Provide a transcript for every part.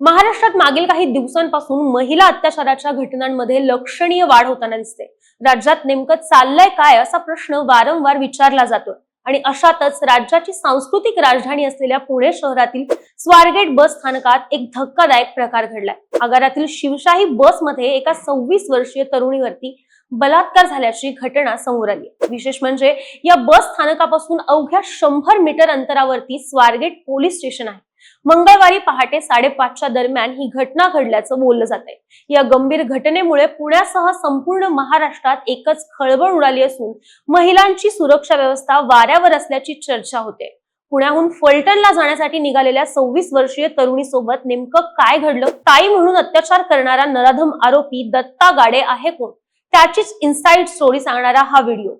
महाराष्ट्रात मागील काही दिवसांपासून महिला अत्याचाराच्या घटनांमध्ये लक्षणीय वाढ होताना दिसते. राज्यात नेमकं चाललंय काय असा प्रश्न वारंवार विचारला जातो. आणि अशातच राज्याची सांस्कृतिक राजधानी असलेल्या पुणे शहरातील स्वारगेट बस स्थानकात एक धक्कादायक प्रकार घडलाय. आगारातील शिवशाही बसमध्ये एका सव्वीस वर्षीय तरुणीवरती बलात्कार झाल्याची घटना समोर आली विशेष म्हणजे या बस स्थानकापासून अवघ्या शंभर मीटर अंतरावरती स्वारगेट पोलीस स्टेशन आहे. मंगळवारी पहाटे साडेपाचच्या दरम्यान ही घटना घडल्याचं बोललं जात आहे या गंभीर घटनेमुळे पुण्यासह संपूर्ण महाराष्ट्रात एकच खळबळ उडाली असून महिलांची सुरक्षा व्यवस्था वाऱ्यावर असल्याची चर्चा होते. पुण्याहून फलटणला जाण्यासाठी निघालेल्या सव्वीस वर्षीय तरुणीसोबत नेमकं काय घडलं? ताई म्हणून अत्याचार करणारा नराधम आरोपी दत्ता गाडे आहे कोण? त्याचीच इन्साइड स्टोरी सांगणारा हा व्हिडिओ.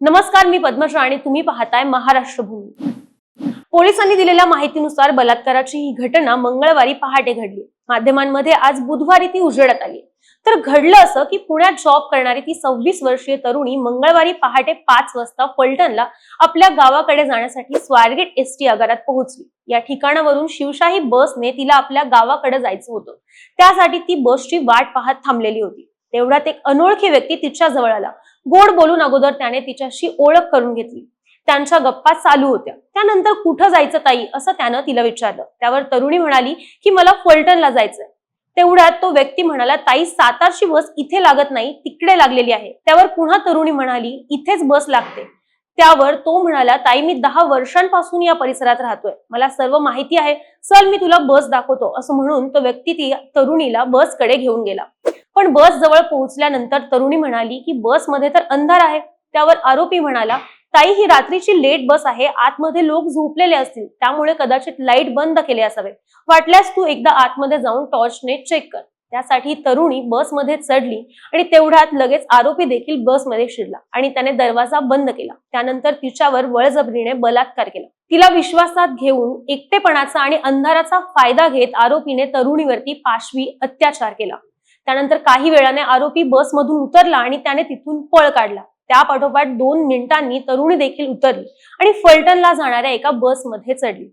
नमस्कार मी पद्मश्रा आणि तुम्ही पाहताय महाराष्ट्र भूमी पोलिसांनी दिलेल्या माहितीनुसार बलात्काराची ही घटना मंगळवारी पहाटे घडली. माध्यमांमध्ये आज बुधवारी ती उजेडात आली. तर घडलं असं की पुण्यात जॉब करणारी ती सव्वीस वर्षीय तरुणी मंगळवारी पहाटे पाच वाजता फलटणला आपल्या गावाकडे जाण्यासाठी स्वारगेट एस टी आगारात पोहोचली. या ठिकाणावरून शिवशाही बसने तिला आपल्या गावाकडे जायचं होतं. त्यासाठी ती बसची वाट पाहत थांबलेली होती. तेवढ्यात एक अनोळखी व्यक्ती तिच्या जवळ आला. गोड बोलून अगोदर त्याने तिच्याशी ओळख करून घेतली. त्यांच्या गप्पा चालू होत्या. त्यानंतर कुठं जायचं ताई? असं त्यानं तिला विचारलं. त्यावर तरुणी म्हणाली की मला फलटणला जायचंय. तेवढ्यात तो व्यक्ती म्हणाला ताई सातारची बस इथे लागत नाही तिकडे लागलेली आहे. त्यावर पुन्हा तरुणी म्हणाली इथेच बस लागते. त्यावर तो म्हणाला ताई मी दहा वर्षांपासून या परिसरात राहतोय. मला सर्व माहिती आहे. चल मी तुला बस दाखवतो. असं म्हणून तो व्यक्ती ती तरुणीला बसकडे घेऊन गेला. पण बस जवळ पोहोचल्यानंतर तरुणी म्हणाली की बसमध्ये तर अंधार आहे. त्यावर आरोपी म्हणाला ताई ही रात्रीची लेट बस आहे. आतमध्ये लोक झोपलेले असतील. त्यामुळे कदाचित लाइट बंद केले असावे. वाटल्यास तू एकदा आतमध्ये जाऊन टॉर्चने चेक कर. त्यासाठी तरुणी बसमध्ये चढली आणि तेवढ्यात लगेच आरोपी देखील बसमध्ये शिरला आणि त्याने दरवाजा बंद केला. त्यानंतर तिच्यावर बळजबरीने बलात्कार केला. तिला विश्वासात घेऊन एकटेपणाचा आणि अंधाराचा फायदा घेत आरोपीने तरुणीवरती पाशवी अत्याचार केला. त्यानंतर काही वेळाने आरोपी बसमधून उतरला आणि त्याने तिथून पळ काढला. त्या पाठोपाठ दोन मिनिटांनी तरुणी देखील उतरली आणि फलटणला जाणाऱ्या एका बसमध्ये चढली.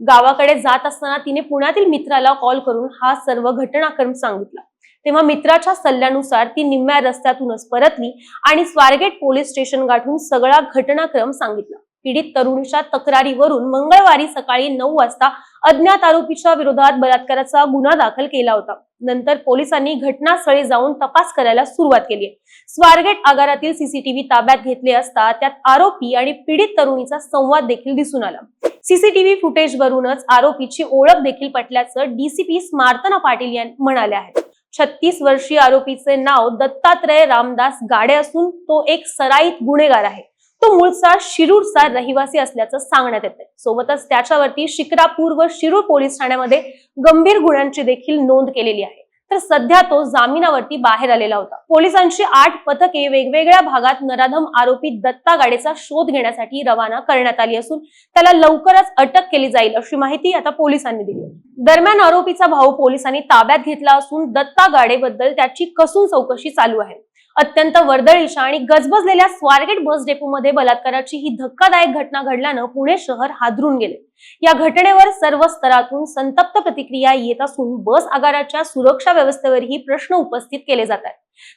गावाकडे जात असताना तिने पुण्यातील मित्राला कॉल करून हा सर्व घटनाक्रम सांगितला. तेव्हा मित्राच्या सल्ल्यानुसार ती निम्म्या रस्त्यातूनच परतली आणि स्वारगेट पोलीस स्टेशन गाठून सगळा घटनाक्रम सांगितला. पीडित तरुणीच्या तक्रारीवरून मंगळवारी सकाळी नऊ वाजता अज्ञात आरोपीच्या विरोधात बलात्काराचा गुन्हा दाखल केला होता. नंतर पोलिसांनी घटनास्थळी जाऊन तपास करायला सुरुवात केली स्वारगेट आगारातील सीसीटीव्ही ताब्यात घेतले असता त्यात आरोपी आणि पीडित तरुणीचा संवाद देखील दिसून आला. सीसीटीव्ही फुटेज वरूनच आरोपीची ओळख देखील पटल्याचं डीसीपी स्मार्तना पाटील यांनी म्हणाले आहेत. छत्तीस वर्षीय आरोपीचे नाव दत्तात्रय रामदास गाडे असून तो एक सराईत गुन्हेगार आहे. तो मूळचा शिरूरचा रहिवासी असल्याचं सांगण्यात येते सोबतच त्याच्यावरती शिक्रापूर व शिरूर पोलीस ठाण्यामध्ये गंभीर गुन्ह्यांची देखील नोंद केलेली आहे. तर सध्या तो जामिनावरती बाहेर आलेला होता. पोलिसांची आठ पथके वेगवेगळ्या भागात नराधम आरोपी दत्ता गाडेचा शोध घेण्यासाठी रवाना करण्यात आली असून त्याला लवकरच अटक केली जाईल अशी माहिती आता पोलिसांनी दिली दरम्यान आरोपीचा भाऊ पोलिसांनी ताब्यात घेतला असून दत्ता गाडेबद्दल त्याची कसून चौकशी चालू आहे. अत्यंत वर्दळीच्या आणि गजबजलेल्या स्वारगेट बस डेपोमध्ये बलात्काराची ही धक्कादायक घटना घडल्यानं पुणे शहर हादरून गेले. या घटनेवर सर्व स्तरातून संतप्त प्रतिक्रिया येत असून बस आगाराच्या सुरक्षा व्यवस्थेवरही प्रश्न उपस्थित केले जात आहेत.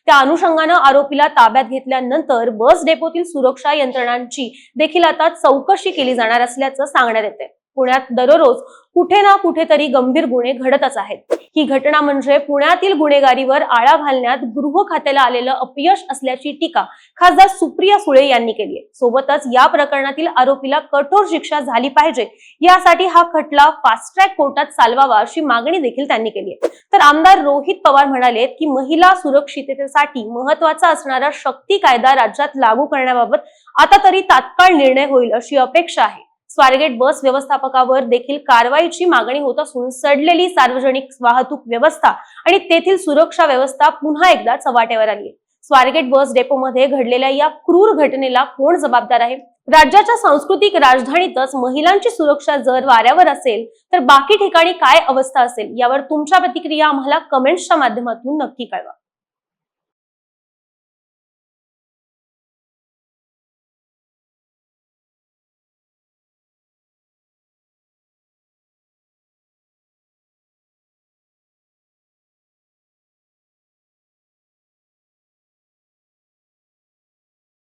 त्या अनुषंगानं आरोपीला ताब्यात घेतल्यानंतर बस डेपोतील सुरक्षा यंत्रणांची देखील आता चौकशी केली जाणार असल्याचं सांगण्यात येते पुण्यात दररोज कुठे ना कुठेतरी गंभीर गुन्हे घडतच आहेत. ही घटना म्हणजे पुण्यातील गुन्हेगारीवर आळा घालण्यात गृह खात्याला आलेलं अपयश असल्याची टीका खासदार सुप्रिया सुळे यांनी केली आहे. सोबतच या प्रकरणातील आरोपीला कठोर शिक्षा झाली पाहिजे. यासाठी हा खटला फास्ट ट्रॅक कोर्टात चालवावा अशी मागणी देखील त्यांनी केली आहे. तर आमदार रोहित पवार म्हणाले की महिला सुरक्षिततेसाठी महत्त्वाचा असणारा शक्ती कायदा राज्यात लागू करण्याबाबत आता तरी तात्काळ निर्णय होईल अशी अपेक्षा आहे. स्वारगेट बस व्यवस्थापकावर देखील कारवाईची मागणी होत असून सडलेली सार्वजनिक वाहतूक व्यवस्था आणि तेथील सुरक्षा व्यवस्था पुन्हा एकदा चव्हाट्यावर आली स्वारगेट बस डेपोमध्ये घडलेल्या या क्रूर घटनेला कोण जबाबदार आहे? राज्याच्या सांस्कृतिक राजधानीतच महिलांची सुरक्षा जर वाऱ्यावर असेल तर बाकी ठिकाणी काय अवस्था असेल यावर तुमच्या प्रतिक्रिया आम्हाला कमेंट्सच्या माध्यमातून नक्की कळवा.